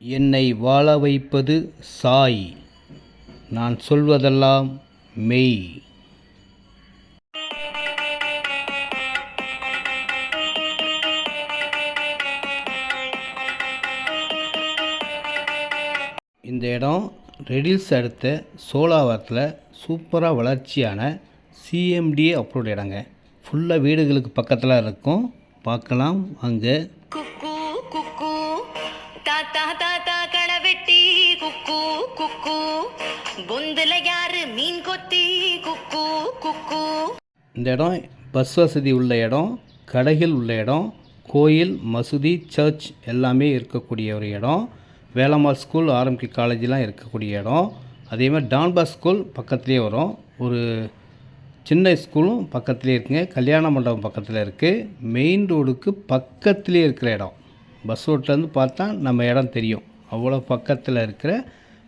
என்னை வாழ வைப்பது சாய். நான் சொல்வதெல்லாம் மெய். இந்த இடம் ரெடில்ஸ் அடுத்த சோலாவரத்தில் சூப்பராக வளர்ச்சியான சிஎம்டிஏ அப்ரூவ்ட் இடங்க. ஃபுல்லாக வீடுகளுக்கு பக்கத்தில் இருக்கும். பார்க்கலாம் அங்கே தாத்தா தாத்தா களை வெட்டி குக்கு குக்கு. பொந்துல யாரு மீன் கொத்தி குக்கு குக்கு. இந்த இடம் பஸ் வசதி உள்ள இடம் கடைகள் உள்ள இடம் கோயில் மசூதி சர்ச் எல்லாமே இருக்கக்கூடிய ஒரு இடம். வேலம்மாள் ஸ்கூல் ஆர்எம்கே காலேஜெலாம் இருக்கக்கூடிய இடம். அதே மாதிரி டான்பா ஸ்கூல் பக்கத்துலேயே வரும். ஒரு சின்ன ஸ்கூலும் பக்கத்துலேயே இருக்குங்க. கல்யாண மண்டபம் பக்கத்தில் இருக்குது மெயின் ரோடுக்கு பக்கத்துலேயே இருக்கிற இடம். பஸ் ரோட்லேருந்து பார்த்தா நம்ம இடம் தெரியும். அவ்வளோ பக்கத்தில் இருக்கிற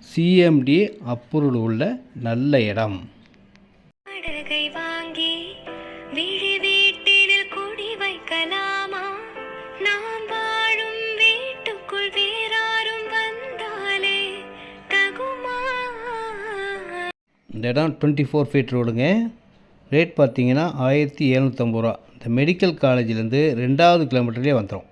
சிஎம்டி அப்ரூவ்டு உள்ள நல்ல இடம். இந்த இடம் டுவெண்ட்டி ஃபோர் ஃபீட் ரோடுங்க ரேட் பார்த்தீங்கன்னா ஆயிரத்தி எழுநூற்றம்பது ரூபா. இந்த மெடிக்கல் காலேஜ்லேருந்து ரெண்டாவது கிலோமீட்டர்லேயே வந்துடும்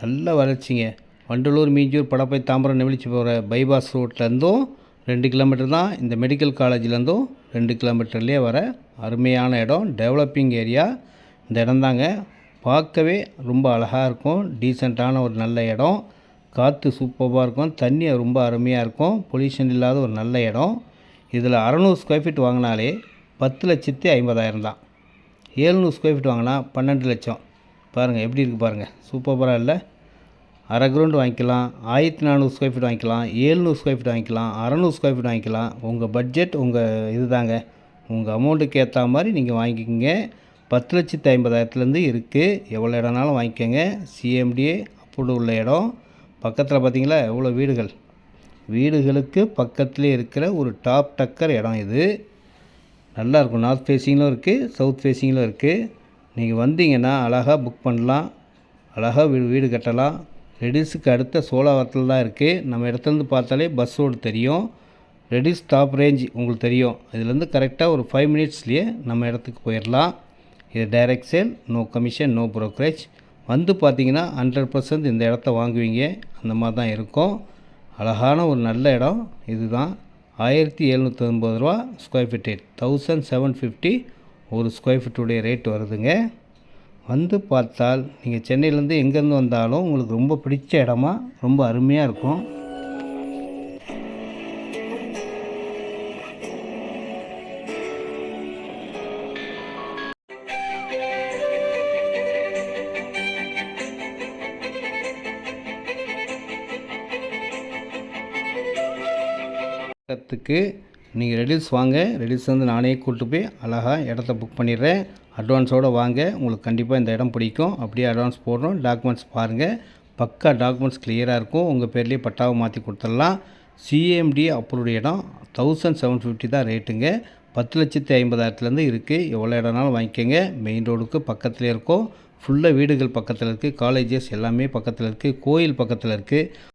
நல்ல வளர்ச்சிங்க. வண்டலூர் மீஞ்சூர் படப்பை தாம்பரம் நெமிழிச்சி போகிற பைபாஸ் ரோட்லேருந்தும் ரெண்டு கிலோமீட்டர் தான். இந்த மெடிக்கல் காலேஜ்லேருந்தும் ரெண்டு கிலோமீட்டர்லேயே வர அருமையான இடம். Developing area. இந்த இடம்தாங்க பார்க்கவே ரொம்ப அழகாக இருக்கும். டீசெண்டான ஒரு நல்ல இடம். காற்று சூப்பராக இருக்கும். தண்ணி ரொம்ப அருமையாக இருக்கும். பொல்யூஷன் இல்லாத ஒரு நல்ல இடம். இதில் அறநூறு ஸ்கொயர் ஃபீட் வாங்கினாலே பத்து லட்சத்தி ஐம்பதாயிரம் தான். ஏழ்நூறு ஸ்கொயர் ஃபீட் வாங்கினா பன்னெண்டு லட்சம். பாருங்கள் எப்படி இருக்குது பாருங்கள் சூப்பராக இல்லை. அரை கிரவுண்டு வாங்கிக்கலாம் ஆயிரத்தி நானூறு ஸ்கொயர் ஃபீட் வாங்கிக்கலாம் ஏழ்நூறு ஸ்கொயர் ஃபீட் வாங்கிக்கலாம் அறநூறு ஸ்கொயர் ஃபீட் வாங்கிக்கலாம். உங்கள் பட்ஜெட் உங்கள் இது தாங்க உங்கள் அமௌண்ட்டுக்கு ஏற்ற மாதிரி நீங்கள் வாங்கிக்கோங்க. பத்து லட்சத்து ஐம்பதாயிரத்துலேருந்து இருக்குது எவ்வளோ இடம்னாலும் வாங்கிக்கோங்க. சிஎம்டிஏ அப்படி உள்ள இடம். பக்கத்தில் பார்த்தீங்களா எவ்வளோ வீடுகள்? வீடுகளுக்கு பக்கத்துலேயே இருக்கிற ஒரு டாப் டக்கர் இடம் இது. நல்லாயிருக்கும் நார்த் ஃபேஸிங்கிலும் இருக்குது சவுத் ஃபேஸிங்கிலும் இருக்குது நீங்கள் வந்தீங்கன்னா அழகாக புக் பண்ணலாம் அழகாக வீடு வீடு கட்டலாம். ரெடிஸுக்கு அடுத்த சோழாவரத்தில் தான் இருக்குது நம்ம இடத்துலேருந்து பார்த்தாலே பஸ் ரோடு தெரியும். ரெடிஸ் டாப் ரேஞ்ச் உங்களுக்கு தெரியும். இதுலேருந்து கரெக்டாக ஒரு ஃபைவ் மினிட்ஸ்லேயே நம்ம இடத்துக்கு போயிடலாம் இது direct sale no commission no brokerage வந்து பார்த்தீங்கன்னா ஹண்ட்ரட் பர்சன்ட் இந்த இடத்த வாங்குவீங்க. அந்த மாதிரி தான் இருக்கும். அழகான ஒரு நல்ல இடம். இதுதான். ஆயிரத்தி எழுநூற்றி ஒன்பது ரூபா square feet rate thousand seven fifty ஒரு ஸ்கொயர் ஃபீட்டுடைய ரேட் வருதுங்க. வந்து பார்த்தால் நீங்கள் சென்னையிலேருந்து எங்கேருந்து வந்தாலும் உங்களுக்கு ரொம்ப பிடிச்ச இடமா ரொம்ப அருமையாக இருக்கும். இடத்துக்கு நீங்கள் ரெடில்ஸ் வாங்க. ரெடில்ஸ் வந்து நானே கூப்பிட்டு போய் அழகாக இடத்த புக் பண்ணிடுறேன். அட்வான்ஸோடு வாங்க. உங்களுக்கு கண்டிப்பாக இந்த இடம் பிடிக்கும். அப்படியே அட்வான்ஸ் போடுறோம் டாக்குமெண்ட்ஸ் பாருங்கள் பக்கா டாக்குமெண்ட்ஸ் கிளியராக இருக்கும். உங்கள் பேர்லேயே பட்டாவை மாற்றி கொடுத்துடலாம். சிஎம்டி அப்ரூவ்டு இடம் தௌசண்ட் செவன் ஃபிஃப்டி தான் ரேட்டுங்க பத்து லட்சத்தி ஐம்பதாயிரத்துலேருந்து இருக்குது எவ்வளோ இடம்னாலும் வாங்கிக்கோங்க. மெயின் ரோடுக்கு பக்கத்தில் இருக்கும். ஃபுல்லாக வீடுகள் பக்கத்தில் இருக்குது காலேஜஸ் எல்லாமே பக்கத்தில் இருக்குது கோயில் பக்கத்தில் இருக்குது